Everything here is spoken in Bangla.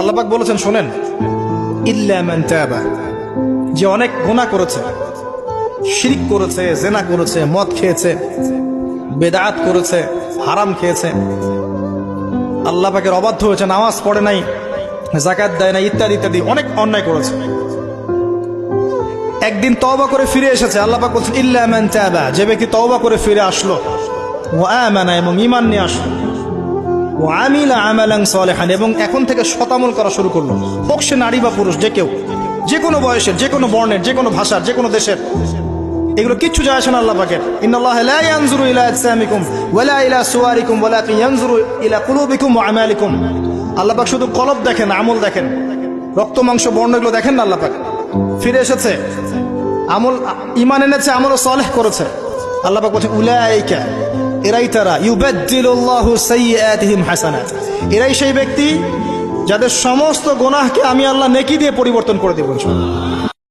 আল্লাপাক বলেছেন, শোনেন। ইল্লা মান যে অনেক গুনাহ করেছে, শিরিক করেছে, জেনা করেছে, মদ খেয়েছে, বেদাত করেছে, হারাম খেয়েছে আল্লাহ পাকের অবাধ্য হয়েছে, নামাজ পড়ে নাই জাকাত দেয় না ইত্যাদি ইত্যাদি, অনেক অন্যায় করেছে। একদিন তওবা করে ফিরে এসেছে আল্লাহ পাক বলছেন, ইল্লা যে ব্যক্তি তওবা করে ফিরে আসলো ও আমানা এবং ইমান নিয়ে আসলো। আমিলা আমালাং এবং এখন থেকে শতামল করা শুরু করল। হোক সে নারী বা পুরুষ, যে কেউ। যে কোনো বয়সের, যে কোনো বর্ণের, যে কোনো ভাষার, যে কোনো দেশের। এগুলো কিচ্ছু যায় আল্লাহ পাকের। ইলা ইলা আল্লাহ শুধু কলব দেখেন, আমল দেখেন। রক্ত, মাংস বর্ণ এগুলো দেখেন না আল্লাহ ফিরে এসেছে। আমল, ইমান এনেছে, আমলও সালেহ করেছে। আল্লাহ বলছে, উলাইকা এরাই তারা। ইউবাদ্দিলুল্লাহু সাইয়্যাতিহিম হাসানাত। এরাই সেই ব্যক্তি যাদের সমস্ত গুনাহকে আমি আল্লাহ নেকি দিয়ে পরিবর্তন করে দেব